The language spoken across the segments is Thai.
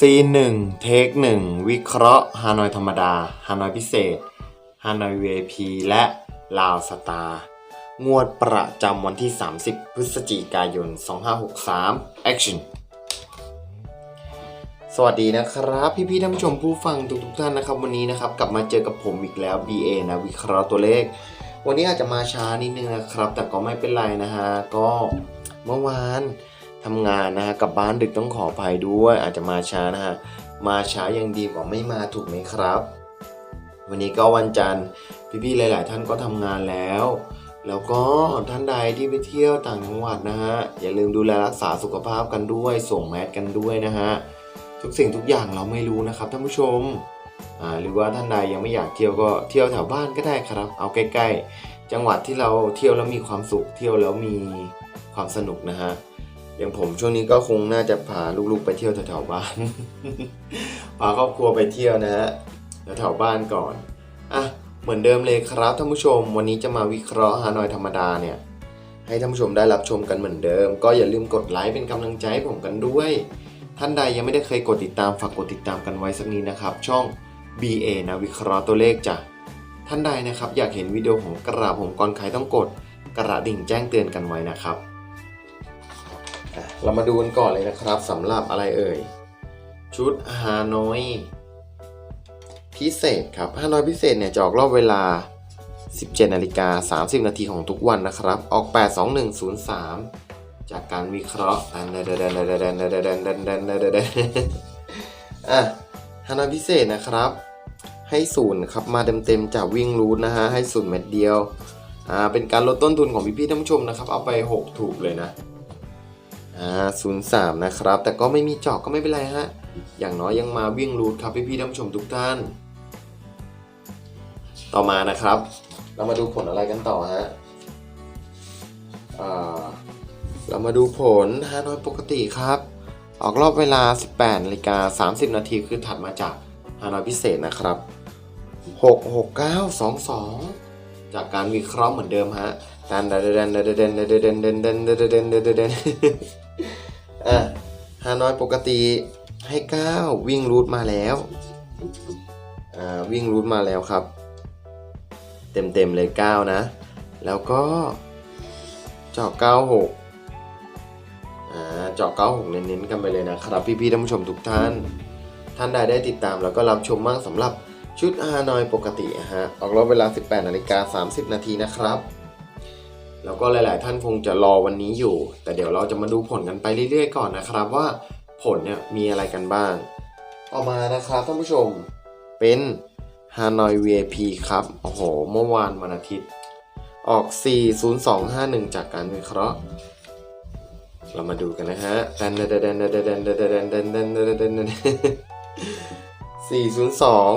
ซีนหนึ่งเทคหนึ่งวิเคราะห์ฮานอยธรรมดา ฮานอยพิเศษ ฮานอย VIP และลาวสตาร์งวดประจำวันที่ 30 พฤศจิกายน 2563 Action สวัสดีนะครับ พี่ๆท่านผู้ชมผู้ฟังทุกๆท่านนะครับ วันนี้นะครับ กลับมาเจอกับผมอีกแล้ว BA นะวิเคราะห์ตัวเลข วันนี้อาจจะมาช้านิดนึงนะครับ แต่ก็ไม่เป็นไรนะฮะก็เมื่อวาน ทำงานนะฮะกลับบ้านดึกต้องขออภัยด้วยอาจจะมาช้านะฮะมาช้ายังดีกว่าไม่มาถูกไหมครับ วันนี้ก็วันจันทร์พี่ๆหลาย ๆ ท่านก็ทำงานแล้ว แล้วก็ท่านใดที่ไปเที่ยวต่างจังหวัดนะฮะอย่าลืมดูแลรักษาสุขภาพกันด้วยส่งแมสกันด้วยนะฮะทุกสิ่งทุกอย่างเราไม่รู้นะครับท่านผู้ชมหรือว่าท่านใดยังไม่อยากเที่ยวก็เที่ยวแถวบ้านก็ได้ครับ เอาใกล้ ๆ จังหวัดที่เราเที่ยวแล้วมีความสุขเที่ยวแล้วมีความสนุกนะฮะ อย่างผมช่วงนี้ก็คงน่าจะพาลูกๆไปเที่ยวแถวๆบ้าน พาครอบครัวไปเที่ยวนะฮะแถวๆบ้านก่อนอะเหมือนเดิมเลยครับท่านผู้ชม วันนี้จะมาวิเคราะห์ฮานอยธรรมดาเนี่ยให้ท่านผู้ชมได้รับชมกันเหมือนเดิม ก็อย่าลืมกดไลค์เป็นกำลังใจให้ผมกันด้วย ท่านใดยังไม่ได้เคยกดติดตามฝากกดติดตามกันไว้สักนิดนะครับ ช่อง BA นะวิเคราะห์ตัวเลขจ้ะท่านใดนะครับอยากเห็นวิดีโอของกระผมก่อนใครต้องกดกระดิ่งแจ้งเตือนกันไว้นะครับ เรามาดูกันก่อนเลยนะครับสำหรับอะไรเอ่ย ชุดฮานอยพิเศษครับฮานอยพิเศษเนี่ยจะออกรอบเวลา 17นาฬิกา30 นาทีของทุกวันนะครับ ออก 82103 จากการวิเคราะห์อันเดนเดนเดนเดนเดนเดนเดนเดนเดนเดนอะฮานอยพิเศษนะครับ ให้ศูนย์ครับมาเต็มๆจากวิ่งรูทนะฮะให้ศูนย์เม็ดเดียวอ่าเป็นการลดต้นทุนของพี่ๆท่านผู้ชมนะครับ เอาไป 6 ถูกเลยนะ อ่าศูนย์สามนะครับ แต่ก็ไม่มีเจาะก็ไม่เป็นไรฮะ อย่างน้อยยังมาวิ่งรูทครับพี่ๆท่านผู้ชมทุกท่าน ต่อมานะครับ เรามาดูผลอะไรกันต่อฮะอ่าเรามาดูผลฮานอยปกติครับ ออกรอบเวลา 18นาฬิกา30 นาทีคือถัดมาจากฮานอยพิเศษนะครับ 66922 จากการวิเคราะห์เหมือนเดิมฮะดันดันดันดันดันดันดันดันดันดันดันดันดันดันดัน อะฮานอยปกติให้ 9 วิ่งรูทมาแล้วอ่าวิ่งรูทมาแล้วครับเต็มเต็มๆเลย 9 นะ แล้วก็เจาะ96อ่าเจาะ96 เน้นๆกันไปเลยนะครับ พี่ๆท่านผู้ชมทุกท่าน ท่านใดได้ติดตามแล้วก็รับชมบ้างสำหรับชุดฮานอยปกติฮะออกรอบเวลา 18นาฬิกา30 นาทีนะครับ แล้วก็หลาย ๆ ท่านคงจะรอวันนี้อยู่ แต่เดี๋ยวเราจะมาดูผลกันไปเรื่อย ๆ ก่อนนะครับว่าผลเนี่ยมีอะไรกันบ้างต่อมานะครับท่านผู้ชมเป็นฮานอย VIP ครับ โอ้โห เมื่อวานวันอาทิตย์ ออก 40251 จากการวิเคราะห์ เรามาดูกันนะฮะดันดันดันดันดันดันดันดันดันดันดันดันดันสี่ศูนย์สอง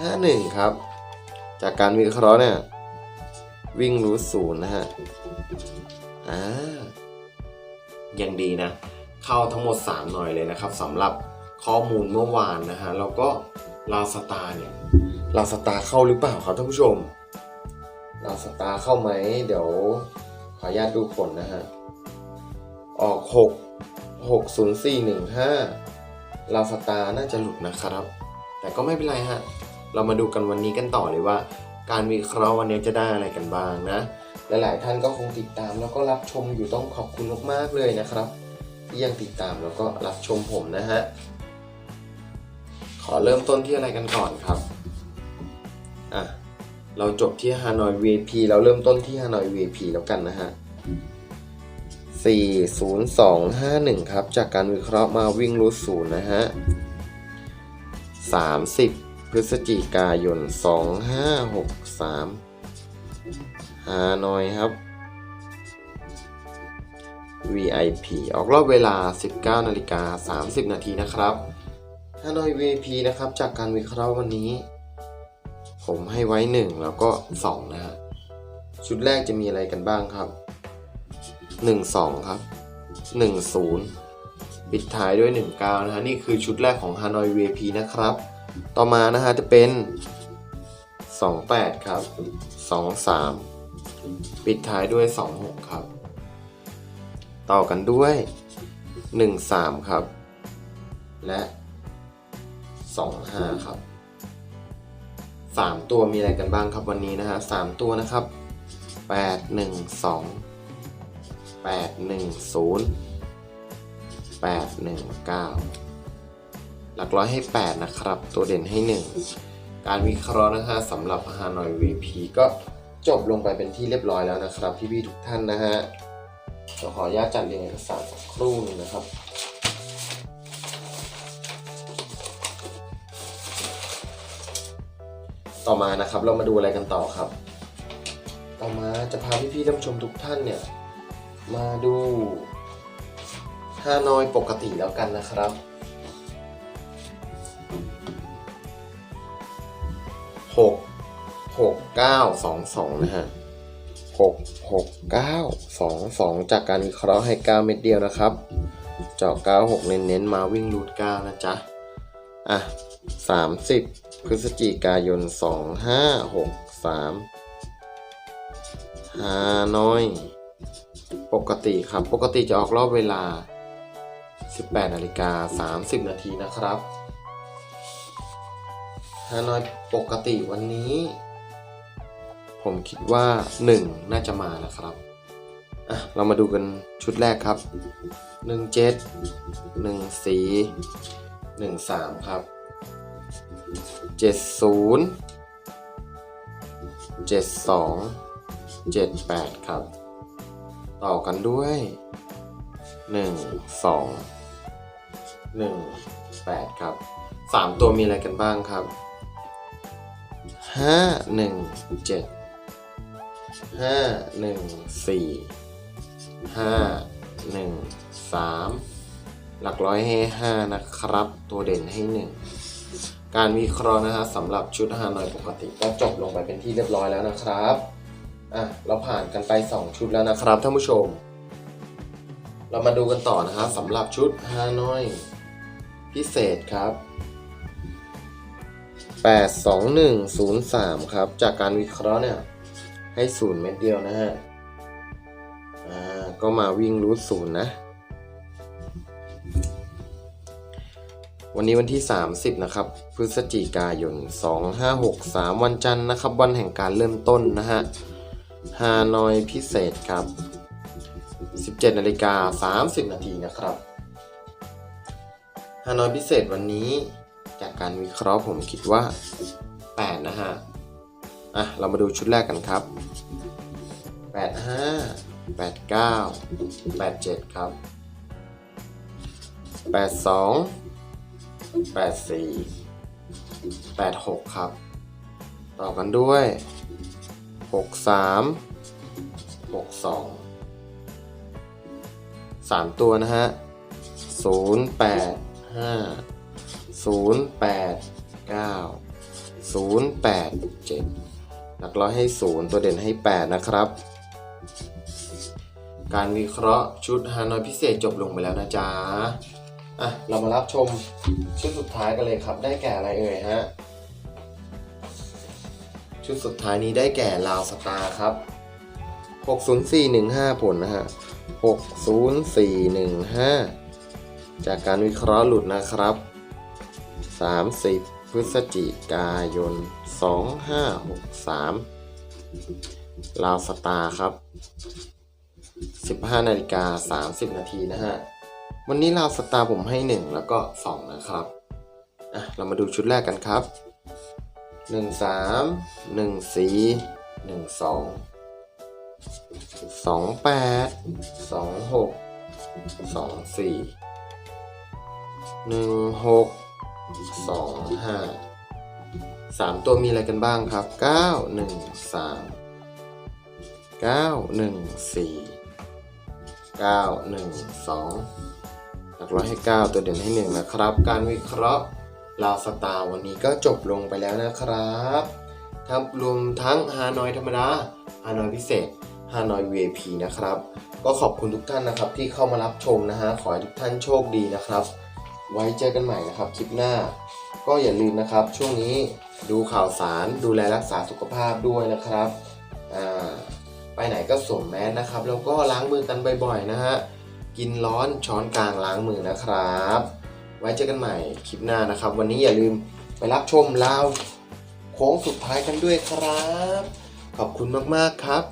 ห้าหนึ่งครับ จากการวิเคราะห์เนี่ย วิ่งรู้ศูนย์นะฮะ อ่า ยังดีนะ เข้าทั้งหมด 3 หน่อยเลยนะครับสำหรับข้อมูลเมื่อวานนะฮะ แล้วก็ลาสตาเนี่ยลาสตาเข้าหรือเปล่าครับท่านผู้ชมลาสตาเข้าไหม เดี๋ยวขออนุญาตดูผลนะฮะ ออก 6 6 0 4 1 5ลาสตาน่าจะหลุดนะครับ แต่ก็ไม่เป็นไรฮะ เรามาดูกันวันนี้กันต่อเลยว่า การวิเคราะห์วันนี้จะได้อะไรกันบ้างนะ หลายๆท่านก็คงติดตามแล้วก็รับชมอยู่ต้องขอบคุณมากๆเลยนะครับ ที่ยังติดตามแล้วก็รับชมผมนะฮะ ขอเริ่มต้นที่อะไรกันก่อนครับ อะ เราจบที่ฮานอย VP เราเริ่มต้นที่ฮานอย VP แล้วกันนะฮะ40251 ครับ จากการวิเคราะห์มาวิ่งรูทศูนย์นะฮะ30 พฤศจิกายน 2563 ฮานอยครับ VIP ออกรอบเวลา 19นาฬิกา30 นาทีนะครับฮานอย VIP นะครับ จากการวิเคราะห์วันนี้ ผมให้ไว้ 1 แล้วก็ 2 นะฮะ ชุดแรกจะมีอะไรกันบ้างครับ 12 ครับ 10 ปิดท้ายด้วย 19 นะฮะ นี่คือชุดแรกของ Hanoi VIP นะครับ ต่อมานะฮะจะเป็น 28 ครับ 23 ปิดท้ายด้วย 26 ครับ ต่อกันด้วย 13 ครับ และ 25 ครับ 3 ตัวมีอะไรกันบ้างครับวันนี้นะฮะ3ตัวนะครับ 8 1 2 8 1 0 8 1 9 ลักร้อยให้แปดนะครับ ตัวเด่นให้หนึ่งการวิเคราะห์นะฮะสำหรับฮานอย VP ก็จบลงไปเป็นที่เรียบร้อยแล้วนะครับพี่ๆทุกท่านนะฮะเดี๋ยวขออนุญาตจัดเรียงเอกสารสักครู่หนึงนะครับต่อมานะครับเรามาดูอะไรกันต่อครับ ต่อมาจะพาพี่ๆท่านชมทุกท่านเนี่ย มาดูฮานอยปกติแล้วกันนะครับ เก้าสองสองนะฮะหกหกเก้าสองสองจากการวิเคราะห์ให้เก้าเม็ดเดียวนะครับ เจาะเก้าหกเน้นๆมาวิ่งรูดเก้านะจ๊ะ อะสามสิบพฤศจิกายนสองห้าหกสามฮานอย ปกติครับ ปกติจะออกรอบเวลา 18นาฬิกา30 นาทีนะครับฮานอยปกติวันนี้ ผมคิดว่า 1 น่าจะมานะครับอะเรามาดูกันชุดแรกครับ 17 14 13 ครับ 70 72 78 ครับ ต่อกันด้วย 1 2 1 8 ครับ 3 ตัวมีอะไรกันบ้างครับ 5 1 7 5 1 4 5 1 3หลักร้อยให้5นะครับ ตัวเด่นให้1การวิเคราะห์นะฮะสำหรับชุดฮานอยปกติก็จบลงไปเป็นที่เรียบร้อยแล้วนะครับอะเราผ่านกันไป 2 ชุดแล้วนะครับท่านผู้ชม เรามาดูกันต่อนะครับสำหรับชุดฮานอยพิเศษครับ82103 ครับ จากการวิเคราะห์เนี่ย ให้ศูนย์เม็ดเดียวนะฮะ อ่า ก็มาวิ่งรูทศูนย์นะ วันนี้วันที่ 30 นะครับ พฤศจิกายน 2563 วันจันทร์นะครับ วันแห่งการเริ่มต้นนะฮะ ฮานอยพิเศษครับ 17นาฬิกา30 นาทีนะครับ ฮานอยพิเศษวันนี้จากการวิเคราะห์ผมคิดว่า 8 นะฮะ อะ เรามาดูชุดแรกกันครับ 85 89 87 ครับ 82 84 86 ครับ ต่อกันด้วย 63 62สามตัวนะฮะศูนย์แปด หลักร้อยให้ศูนย์ตัวเด่นให้แปดนะครับ การวิเคราะห์ชุดฮานอยพิเศษจบลงไปแล้วนะจ๊ะอะเรามารับชมชุดสุดท้ายกันเลยครับ ได้แก่อะไรเอ่ยฮะ ชุดสุดท้ายนี้ได้แก่ลาวสตาร์ครับ 60415 ผลนะฮะ 60415 จากการวิเคราะห์หลุดนะครับ 30 พฤศจิกายน 2563 ลาวสตาร์ครับ 15นาฬิกา30 นาทีนะฮะ วันนี้ลาวสตาร์ผมให้ 1 แล้วก็ 2 นะครับ อะ เรามาดูชุดแรกกันครับ 1 3 1 4 1 2 สองแปดสองหกสองสี่หนึ่งหกสองห้า สามตัวมีอะไรกันบ้างครับเก้าหนึ่งสามเก้าหนึ่งสี่เก้าหนึ่งสองหลักร้อยให้เก้าตัวเด่นให้หนึ่งนะครับ การวิเคราะห์ลาวสตาร์วันนี้ก็จบลงไปแล้วนะครับทั้งรวมทั้งฮานอยธรรมดาฮานอยพิเศษฮานอย VIP นะครับ ก็ขอบคุณทุกท่านนะครับที่เข้ามารับชมนะฮะ ขอให้ทุกท่านโชคดีนะครับ ไว้เจอกันใหม่นะครับคลิปหน้า ก็อย่าลืมนะครับช่วงนี้ ดูข่าวสารดูแลรักษาสุขภาพด้วยนะครับไปไหนก็สวมแมสนะครับ แล้วก็ล้างมือกันบ่อยๆนะฮะกินร้อนช้อนกลางล้างมือนะครับ ไว้เจอกันใหม่คลิปหน้านะครับ วันนี้อย่าลืมไปรับชมลาวโค้งสุดท้ายกันด้วยครับ ขอบคุณมากๆครับ